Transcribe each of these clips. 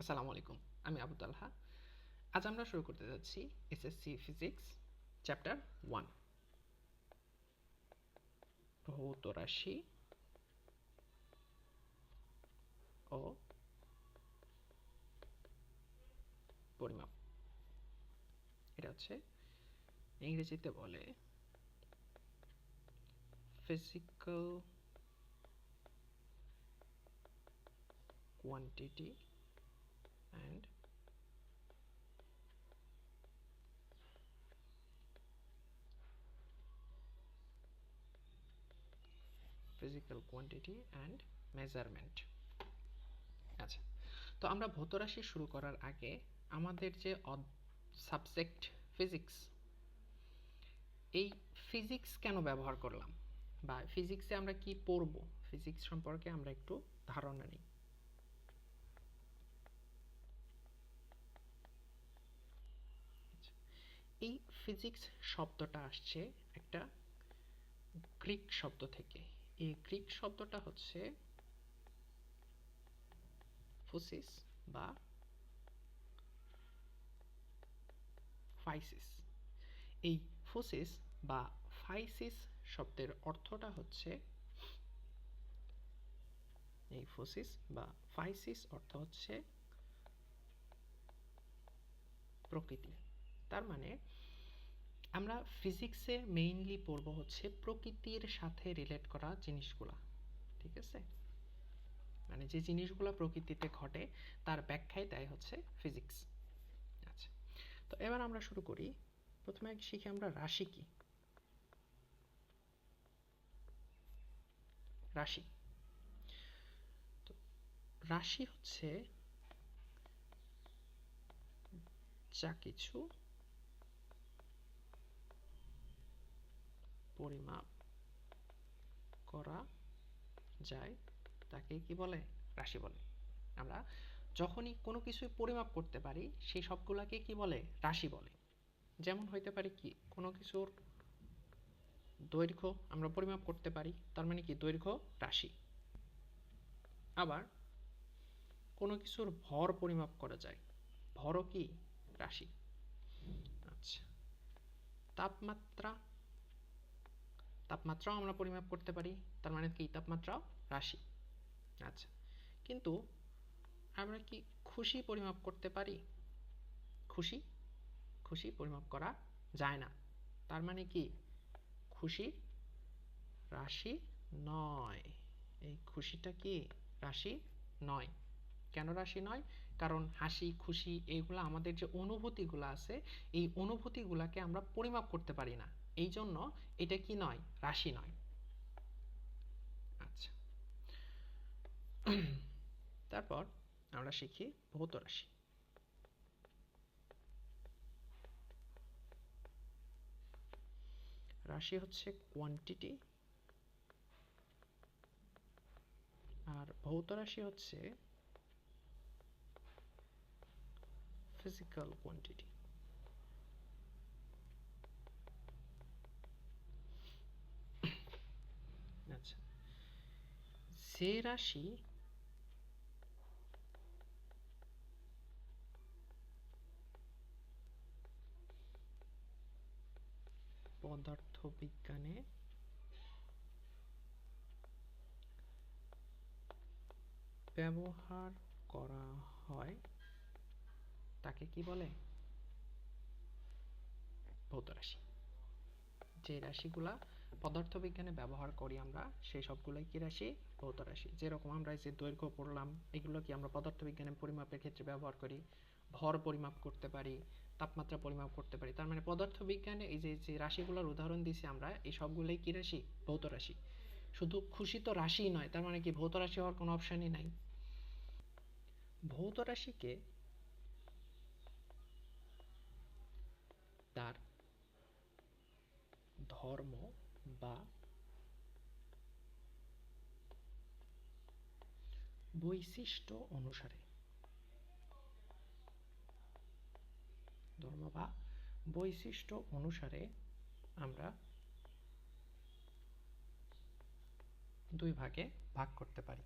আসসালামু আলাইকুম, আমি আবু তালহা। আজ আমরা শুরু করতে যাচ্ছি এসএসসি ফিজিক্স চ্যাপ্টার ওয়ান ভৌত রাশি ও পরিমাপ। এটা হচ্ছে ইংরেজিতে বলে physical quantity and physical quantity and measurement. আচ্ছা তো আমরা ভৌত রাশি শুরু করার আগে আমাদের যে সাবজেক্ট ফিজিক্স এই ফিজিক্স কেন ব্যবহার করলাম? বা ফিজিক্সে আমরা কি পড়ব? ফিজিক্স সম্পর্কে আমরা একটু ধারণা নিই। এই ফিজিক্স শব্দটা আসছে একটা গ্রিক শব্দ থেকে। এই গ্রিক শব্দটা হচ্ছে ফুসিস বা ফাইসিস এই ফুসিস বা ফাইসিস শব্দের অর্থটা হচ্ছে এই ফুসিস বা ফাইসিস অর্থ হচ্ছে প্রকৃতি। তার মানে আমরা ফিজিক্সে মেইনলি পড়ব হচ্ছে প্রকৃতির সাথে রিলেট করা জিনিসগুলা, ঠিক আছে? মানে যে জিনিসগুলো প্রকৃতিতে ঘটে, তার ব্যাখ্যাই দেয় হচ্ছে ফিজিক্স আচ্ছা তো এবার আমরা শুরু করি। প্রথমে শিখি আমরা রাশি কি? রাশি। তো রাশি হচ্ছে যা কিছু পরিমাপ করা যায়, তাকে কি বলে? রাশি বলে। আমরা যখনই কোনো কিছু পরিমাপ করতে পারি, সেই সবগুলাকে কি বলে? রাশি বলে। যেমন হইতে পারে কি? কোনো কিছুর দৈর্ঘ্য আমরা পরিমাপ করতে পারি, তার মানে কি? দৈর্ঘ্য রাশি। আবার কোনো কিছুর ভর পরিমাপ করা যায়। ভরও কি? রাশি। আচ্ছা। তাপমাত্রা তাপমাত্রাও আমরা পরিমাপ করতে পারি, তার মানে কি? তাপমাত্রাও রাশি। আচ্ছা। কিন্তু আমরা কি খুশি পরিমাপ করতে পারি? খুশি? খুশি পরিমাপ করা যায় না। তার মানে কি? খুশি রাশি নয়। এই খুশিটা কি? রাশি নয়। কেন রাশি নয়? কারণ হাসি, খুশি এইগুলো আমাদের যে অনুভূতিগুলো আছে, এই অনুভূতিগুলোকে আমরা পরিমাপ করতে পারি না। এই জন্য এটা কি নয়? রাশি নয়। আচ্ছা। তারপর আমরা শিখি ভৌত রাশি। রাশি হচ্ছে কোয়ান্টিটি আর ভৌত রাশি হচ্ছে physical quantity আচ্ছা যে রাশি পদার্থ বিজ্ঞানে ব্যবহার করা হয় তাকে কি বলে? ভৌত রাশি যে রাশিগুলা পদার্থবিজ্ঞানে ব্যবহার করি আমরা, সেই সবগুলোই কি রাশি? ভৌত রাশি। যেরকম আমরা যে দৈর্ঘ্য পড়লাম, এগুলো কি আমরা পদার্থবিজ্ঞানে পরিমাপের ক্ষেত্রে ব্যবহার করি? ভর পরিমাপ করতে পারি, তাপমাত্রা পরিমাপ করতে পারি। তার মানে পদার্থবিজ্ঞানে এই যে যে রাশিগুলোর উদাহরণ দিছি আমরা, এই সবগুলোই কি রাশি? ভৌত রাশি। শুধু খুশি তো রাশিই নয়, তার মানে কি ভৌত রাশি হওয়ার কোনো অপশানই নাই। ভৌত রাশিকে তার ধর্ম বা বৈশিষ্ট্য অনুসারে। ধর্ম বা বৈশিষ্ট্য অনুসারে আমরা দুই ভাগে ভাগ করতে পারি।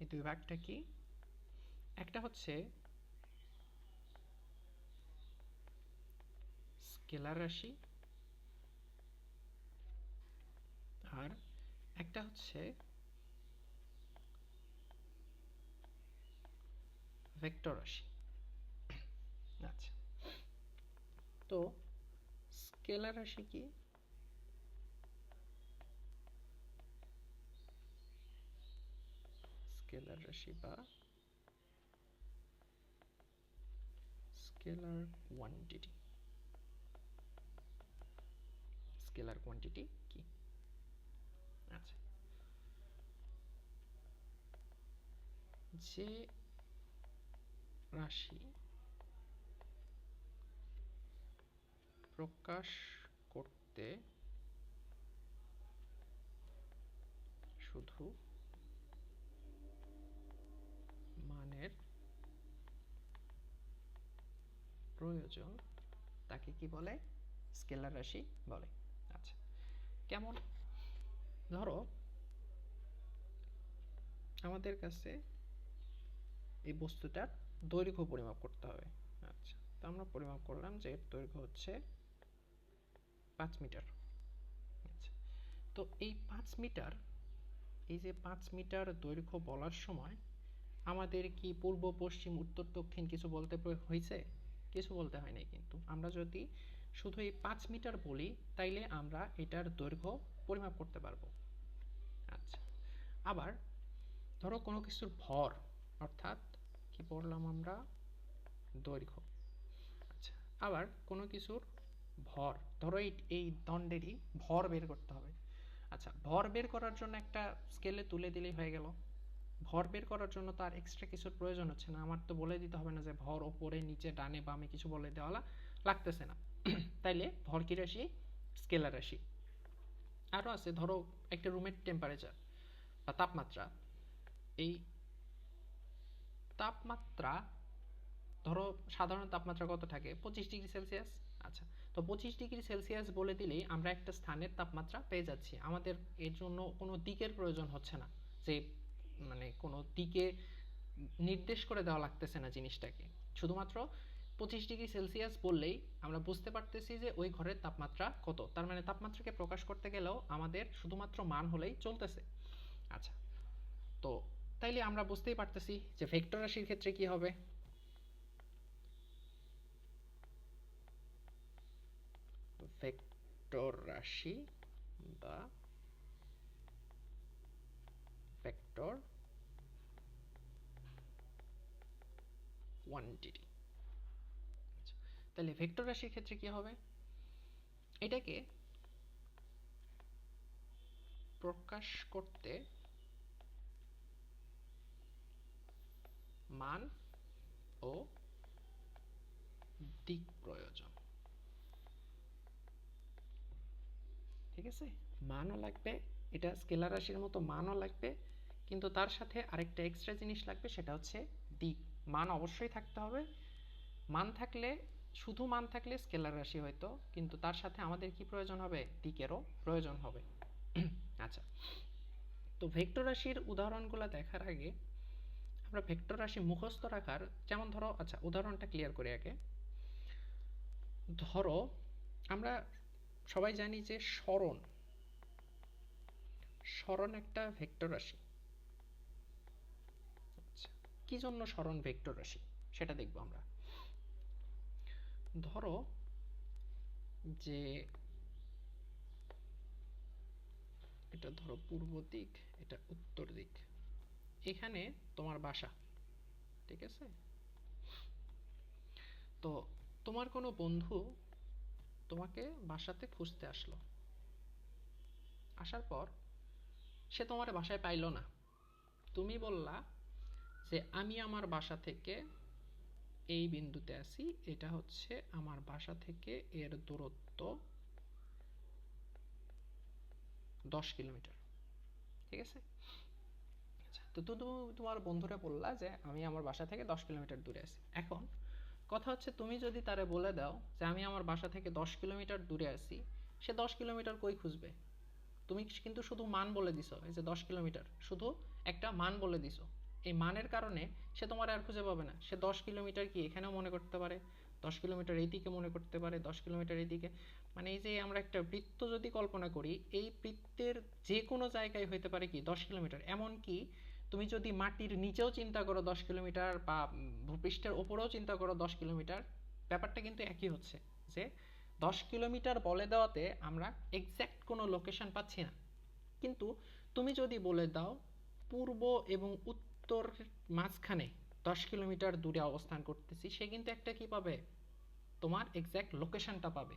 এই দুই ভাগটা কি? একটা হচ্ছে স্কেলার রাশি আর একটা হচ্ছে ভেক্টর রাশি। আচ্ছা। তো স্কেলার রাশি কি? স্কেলার রাশি বা স্কেলার কোয়ান্টিটি স্কেলার কোয়ান্টিটি কি? আচ্ছা যে রাশি প্রকাশ করতে শুধু মানের প্রয়োজন তাকে কি বলে স্কেলার রাশি বলে আচ্ছা কেমন ধরো, আমাদের কাছে এই বস্তুটার দৈর্ঘ্য পরিমাপ করতে হবে। আচ্ছা তো আমরা পরিমাপ করলাম যে এর দৈর্ঘ্য হচ্ছে পাঁচ মিটার। আচ্ছা তো এই পাঁচ মিটার, এই যে পাঁচ মিটার দৈর্ঘ্য বলার সময় আমাদের কি পূর্ব, পশ্চিম, উত্তর, দক্ষিণ কিছু বলতে হয়েছে? কিছু বলতে হয়নি কিন্তু। আমরা যদি শুধু এই পাঁচ মিটার বলি, তাইলে আমরা এটার দৈর্ঘ্য পরিমাপ করতে পারব। আবার ধরো কোনো কিছুর ভর, অর্থাৎ কি পড়লাম আমরা? দৈর্ঘ্য। আচ্ছা আবার কোনো কিছুর ভর, ধরো এই এই দণ্ডেরই ভর বের করতে হবে। আচ্ছা ভর বের করার জন্য একটা স্কেলে তুলে দিলেই হয়ে গেল। ভর বের করার জন্য তার এক্সট্রা কিছুর প্রয়োজন হচ্ছে না। আমার তো বলে দিতে হবে না যে ভর ওপরে, নিচে, ডানে, বামে কিছু বলে দেওয়ালা লাগতেছে না। তাইলে ভর কি রাশি? স্কেলার রাশি। আরও আছে, ধরো একটা রুমের টেম্পারেচার বা তাপমাত্রা। এই তাপমাত্রা, ধরো সাধারণ তাপমাত্রা কত থাকে? পঁচিশ ডিগ্রি সেলসিয়াস? আচ্ছা তো পঁচিশ ডিগ্রি সেলসিয়াস বলে দিলেই আমরা একটা স্থানের তাপমাত্রা পেয়ে যাচ্ছি। আমাদের এর জন্য কোনো দিকের প্রয়োজন হচ্ছে না। যে মানে কোনো দিকে নির্দেশ করে দেওয়া লাগতেছে না জিনিসটাকে। শুধুমাত্র পঁচিশ ডিগ্রি সেলসিয়াস বললেই আমরা বুঝতে পারতেছি যে ওই ঘরের তাপমাত্রা কত। তার মানে তাপমাত্রাকে প্রকাশ করতে গেলেও আমাদের শুধুমাত্র মান হলেই চলতেছে। আচ্ছা। তো তাইলে আমরা বুঝতেই পারতেছি যে ভেক্টর রাশির ক্ষেত্রে কি হবে। ভেক্টর রাশি বা ভেক্টর কোয়ান্টিটি তাহলে ভেক্টর রাশির ক্ষেত্রে কি হবে? এটাকে প্রকাশ করতে মান ও দিক প্রয়োজন। ঠিক আছে? মানও লাগবে, এটা স্কেলার রাশির মতো মানও লাগবে, কিন্তু তার সাথে আরেকটা এক্সট্রা জিনিস লাগবে, সেটা হচ্ছে দিক। মান অবশ্যই থাকতে হবে। মান থাকলে, শুধু মান থাকলে স্কেলার রাশি হয়তো, কিন্তু তার সাথে আমাদের কি প্রয়োজন হবে? দিকেরও প্রয়োজন হবে। আচ্ছা। তো ভেক্টর রাশির উদাহরণগুলো দেখার আগে আমরা ভেক্টর রাশি মুখস্থ রাখার, যেমন ধরো আচ্ছা উদাহরণটা ক্লিয়ার করি আগে। ধরো, আমরা সবাই জানি যে স্মরণ স্মরণ একটা ভেক্টর রাশি। আচ্ছা কি জন্য স্মরণ ভেক্টর রাশি? সেটা দেখব আমরা। ধরো যে, এটা ধরো পূর্ব দিক, এটা উত্তর দিক। এখানে তোমার বাসা, ঠিক আছে? তো তোমার কোনো বন্ধু তোমাকে বাসাতে খুঁজতে আসলো। আসার পর সে তোমার বাসায় পাইলো না। তুমি বললা যে, আমি আমার বাসা থেকে এই বিন্দুতে আছি, এটা হচ্ছে আমার বাসা থেকে এর দূরত্ব দশ কিলোমিটার। ঠিক আছে? তো তুমি তোমার বন্ধুরা বললা যে আমি আমার বাসা থেকে দশ কিলোমিটার দূরে আছি। এখন কথা হচ্ছে তুমি যদি তারে বলে দাও যে আমি আমার বাসা থেকে দশ কিলোমিটার দূরে আছি, সে দশ কিলোমিটার কই খুঁজবে? তুমি কিন্তু শুধু মান বলে দিছো, এই যে দশ কিলোমিটার, শুধু একটা মান বলে দিছো। এই মানের কারণে সে তোমার আর খুঁজে পাবে না। সে দশ কিলোমিটার কি এখানেও মনে করতে পারে? দশ কিলোমিটার এইদিকে মনে করতে পারে? দশ কিলোমিটার এইদিকে? মানে এই যে আমরা একটা বৃত্ত যদি কল্পনা করি, এই বৃত্তের যে কোনো জায়গায় হইতে পারে কি দশ কিলোমিটার। এমনকি তুমি যদি মাটির নিচেও চিন্তা করো দশ কিলোমিটার বা ভূপৃষ্ঠের ওপরেও চিন্তা করো দশ কিলোমিটার, ব্যাপারটা কিন্তু একই হচ্ছে যে দশ কিলোমিটার বলে দেওয়াতে আমরা এক্স্যাক্ট কোনো লোকেশন পাচ্ছি না। কিন্তু তুমি যদি বলে দাও পূর্ব এবং উত্তর মাঝখানে দশ কিলোমিটার দূরে অবস্থান করতেছি, সে কিন্তু একটা কি পাবে? তোমার এক্স্যাক্ট লোকেশনটা পাবে।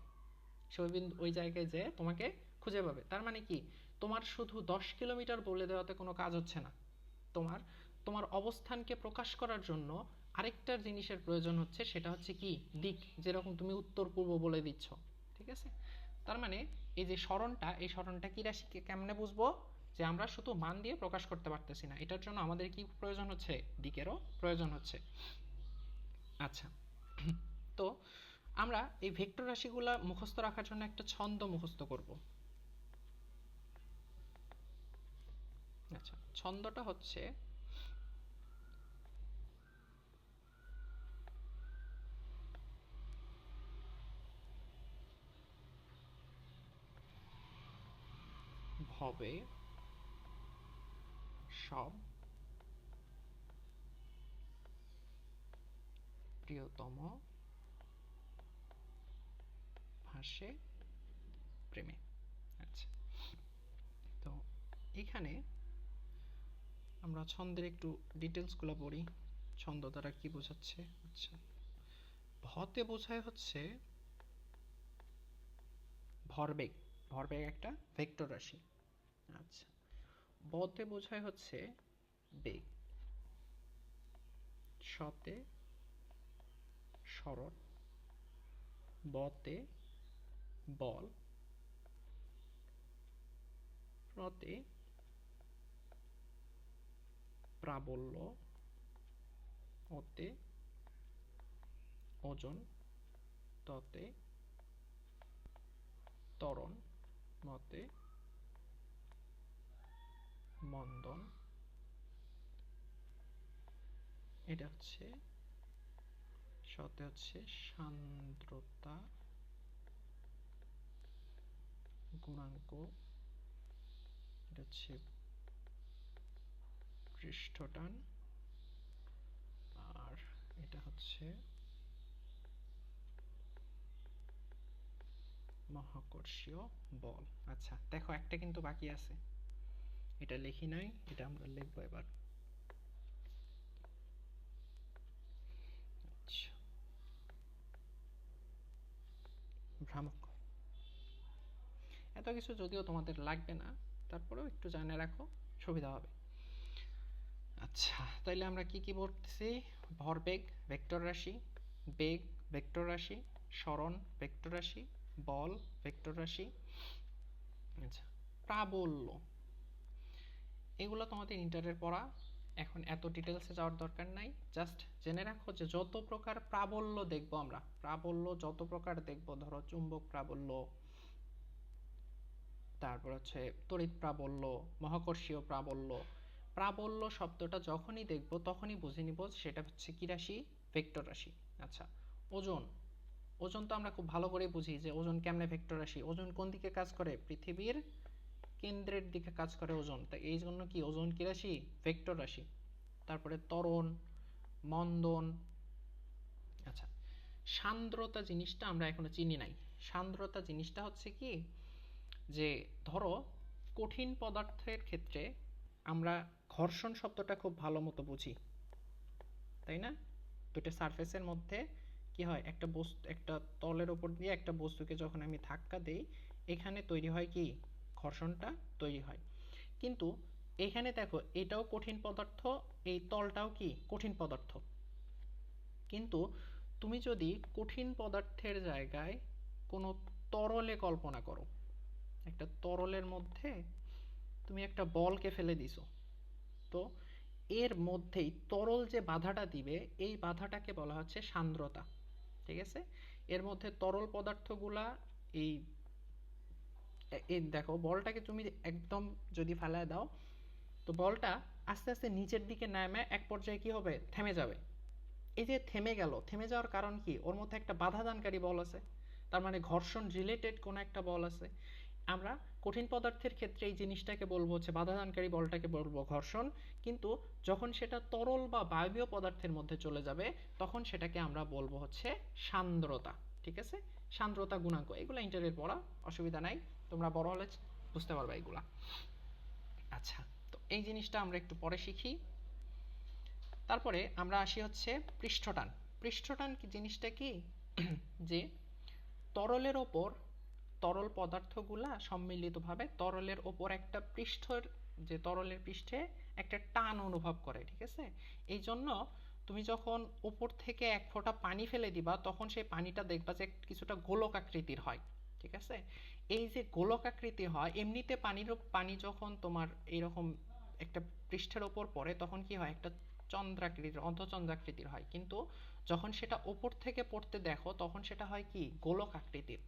সে ওই জায়গায় যে তোমাকে খুঁজে পাবে। তার মানে কি? তোমার শুধু দশ কিলোমিটার বলে দেওয়াতে কোনো কাজ হচ্ছে না। তোমার তোমার অবস্থানকে প্রকাশ করার জন্য আরেকটা জিনিসের প্রয়োজন হচ্ছে, সেটা হচ্ছে কি? দিক, যেরকম তুমি উত্তর পূর্ব বলে দিচ্ছ, ঠিক আছে? তার মানে এই যে স্মরণটা, এই স্মরণটা কি রাশিকে কেমনে বুঝব? যে আমরা শুধু মান দিয়ে প্রকাশ করতে পারতেছি না। এটার জন্য আমাদের কি প্রয়োজন হচ্ছে? দিকেরও প্রয়োজন হচ্ছে। আচ্ছা তো আমরা এই ভেক্টর রাশিগুলা মুখস্থ রাখার জন্য একটা ছন্দ মুখস্থ করব। আচ্ছা ছন্দটা হচ্ছে সব প্রিয়তম ভাসে প্রেমে। আচ্ছা। তো এখানে আমরা ছন্দের একটু ডিটেলসগুলো পড়ি। ছন্দ দ্বারা কি বোঝাচ্ছে? আচ্ছা। ভতে বোঝায় হচ্ছে ভরবেগ। ভরবেগ একটা ভেক্টর রাশি। আচ্ছা। বতে বোঝায় হচ্ছে বেগ। শতে সরল বতে বল। রতে প্রাবল্য ওতে ওজন ততে ত্বরণ মতে মন্দন। এটা হচ্ছে সতে হচ্ছে সান্দ্রতা গুণাঙ্ক। এটা হচ্ছে পৃষ্ঠটান। আর এটা হচ্ছে মহাকর্ষীয় বল। আচ্ছা দেখো একটা কিন্তু বাকি আছে। এটা লিখি নাই, এটা আমরা লিখব এবার। আচ্ছা। ভ্রামক। এত কিছু যদিও তোমাদের লাগবে না, তারপরেও একটু জানে রাখো, সুবিধা হবে। আচ্ছা তাইলে আমরা কি কি পড়তেছি ভরবেগ ভেক্টর রাশি, বেগ, ভেক্টর রাশি সরণ ভেক্টর রাশি, বল, ভেক্টর রাশি। আচ্ছা প্রাবল্য। এগুলো তোমাদের ইন্টারের পড়া। এখন এত ডিটেলসে যাওয়ার দরকার নাই। জাস্ট জেনে রাখো যে যত প্রকার প্রাবল্য দেখব আমরা, প্রাবল্য যত প্রকার দেখব, ধরো চুম্বক প্রাবল্য, তারপর হচ্ছে তড়িৎ প্রাবল্য, মহাকর্ষীয় প্রাবল্য প্রাবল্য শব্দটা যখনই দেখব, তখনই বুঝে নিব সেটা হচ্ছে কি রাশি? ভেক্টর রাশি। আচ্ছা ওজন। ওজন তো আমরা খুব ভালো করে বুঝি যে ওজন কেমনে ভেক্টর রাশি? ওজন কোন দিকে কাজ করে? পৃথিবীর কেন্দ্রের দিকে কাজ করে ওজন। তাই এই জন্য কি ওজন কি রাশি? ভেক্টর রাশি। তারপরে ত্বরণ, মন্দন। আচ্ছা সান্দ্রতা জিনিসটা আমরা এখনও চিনি নাই। সান্দ্রতা জিনিসটা হচ্ছে কি? যে ধরো কঠিন পদার্থের ক্ষেত্রে আমরা ঘর্ষণ শব্দটা খুব ভালো মতো বুঝি। তাই না? দুটো সারফেসের মধ্যে কি হয়? একটা বস্তু, একটা তলের ওপর দিয়ে একটা বস্তুকে যখন আমি ধাক্কা দেই, এখানে তৈরি হয় কি? ঘর্ষণটা তৈরি হয়। কিন্তু এখানে দেখো, এটাও কঠিন পদার্থ, এই তলটাও কি? কঠিন পদার্থ। কিন্তু তুমি যদি কঠিন পদার্থের জায়গায় কোনো তরলে কল্পনা করো, একটা তরলের মধ্যে তুমি একটা বলকে ফেলে দিছো। তো এর মধ্যেই তরল যে বাধাটা দিবে, এই বাধাটাকে বলা হচ্ছে সান্দ্রতা, ঠিক আছে? এর মধ্যে তরল পদার্থগুলা, এই এই দেখো, বলটাকে তুমি একদম যদি ফেলায় দাও, তো বলটা আস্তে আস্তে নিচের দিকে নামে, এক পর্যায়ে কি হবে? থেমে যাবে। এই যে থেমে গেল, থেমে যাওয়ার কারণ কি? ওর মধ্যে একটা বাধাদানকারী বল আছে, তার মানে ঘর্ষণ রিলেটেড কোনো একটা বল আছে। আমরা কঠিন পদার্থের ক্ষেত্রে এই জিনিসটাকে বলব হচ্ছে বাধাদানকারী বলটাকে বলব ঘর্ষণ। কিন্তু যখন সেটা তরল বা বায়বীয় পদার্থের মধ্যে চলে যাবে, তখন সেটাকে আমরা বলব হচ্ছে সান্দ্রতা। ঠিক আছে? সান্দ্রতা গুণাঙ্ক। এগুলো ইন্টারের পড়া, অসুবিধা নাই। তোমরা বড় হলে বুঝতে পারবে এগুলা। আচ্ছা তো এই জিনিসটা আমরা একটু পরে শিখি। তারপরে আমরা আসি হচ্ছে পৃষ্ঠটান। পৃষ্ঠটান কি, জিনিসটা কি? যে তরলের ওপর তরল পদার্থগুলা সম্মিলিতভাবে তরলের ওপর একটা পৃষ্ঠের যে তরলের পৃষ্ঠে একটা টান অনুভব করে, ঠিক আছে? এই জন্য তুমি যখন উপর থেকে এক ফোঁটা পানি ফেলে দিবা, তখন সেই পানিটা দেখবা যে কিছুটা গোলক আকৃতির হয়, ঠিক আছে? এই যে গোলক আকৃতি হয়, এমনিতে পানির পানি যখন তোমার এরকম একটা পৃষ্ঠের ওপর পড়ে, তখন কি হয়? একটা চন্দ্রাকৃতির অর্ধচন্দ্রাকৃতির হয়। কিন্তু যখন সেটা ওপর থেকে পড়তে দেখো, তখন সেটা হয় কি? গোলক আকৃতির।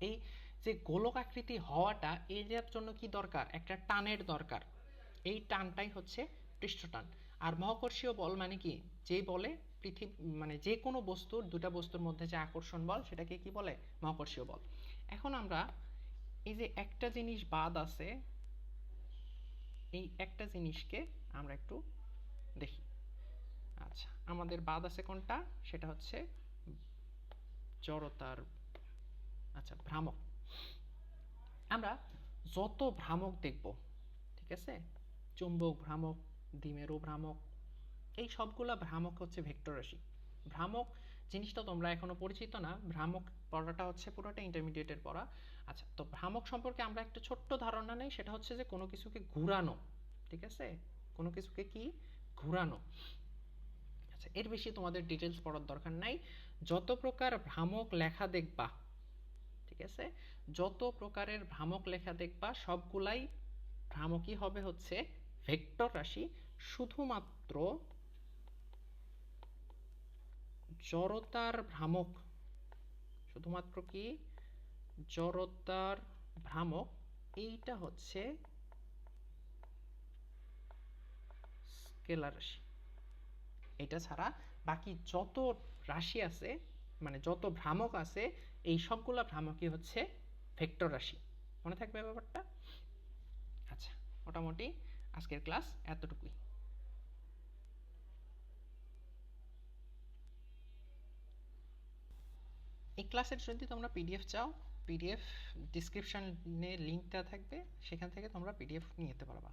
এই যে গোলক আকৃতি হওয়াটা এর জন্য কি দরকার? একটা টানের দরকার। এই টানটাই হচ্ছে পৃষ্ঠটান। আর মহাকর্ষীয় বল মানে কি? যে বলে পৃথিবী মানে যে কোনো বস্তুর দুটা বস্তুর মধ্যে যে আকর্ষণ বল, সেটাকে কি বলে? মহাকর্ষীয় বল। এখন আমরা এই যে একটা জিনিস বাদ আছে, এই একটা জিনিসকে আমরা একটু দেখি। আচ্ছা আমাদের বাদ আছে কোনটা? সেটা হচ্ছে জড়তার আচ্ছা ভ্রামক। আমরা যত ভ্রামক দেখব, ঠিক আছে? চুম্বক ভ্রামক, দ্বিমেরু ভ্রামক, এই সবগুলা ভ্রামক হচ্ছে ভেক্টর রাশি। ভ্রামক জিনিসটা তোমরা এখনও পরিচিত না, ভ্রামক পড়াটা হচ্ছে পুরোটা ইন্টারমিডিয়েটের পড়া। আচ্ছা তো ভ্রামক সম্পর্কে আমরা একটা ছোট্ট ধারণা নেই, সেটা হচ্ছে যে কোনো কিছুকে ঘুরানো, ঠিক আছে? কোনো কিছুকে কি? ঘুরানো। আচ্ছা এর বেশি তোমাদের ডিটেলস পড়ার দরকার নাই। যত প্রকার ভ্রামক লেখা দেখবা ঠিক আছে? যত প্রকারের ভ্রামক লেখা দেখবা, সবগুলাই ভ্রামকই হবে হচ্ছে ভেক্টর রাশি। শুধুমাত্র জড়তার ভ্রামক। শুধুমাত্র কি? জড়তার ভ্রামক। এইটা হচ্ছে স্কেলার রাশি। এটা ছাড়া বাকি যত রাশি আছে মানে যত ভ্রামক আছে, এই সবগুলো ভ্রামকই হচ্ছে ভেক্টর রাশি। মনে থাকবে ব্যাপারটা? আচ্ছা মোটামুটি আজকের ক্লাস এতটুকুই। এই ক্লাসের যদি তোমরা পিডিএফ চাও পিডিএফ ডিসক্রিপশানে লিঙ্ক দেওয়া থাকবে, সেখান থেকে তোমরা পিডিএফ নিয়ে যেতে পারবা।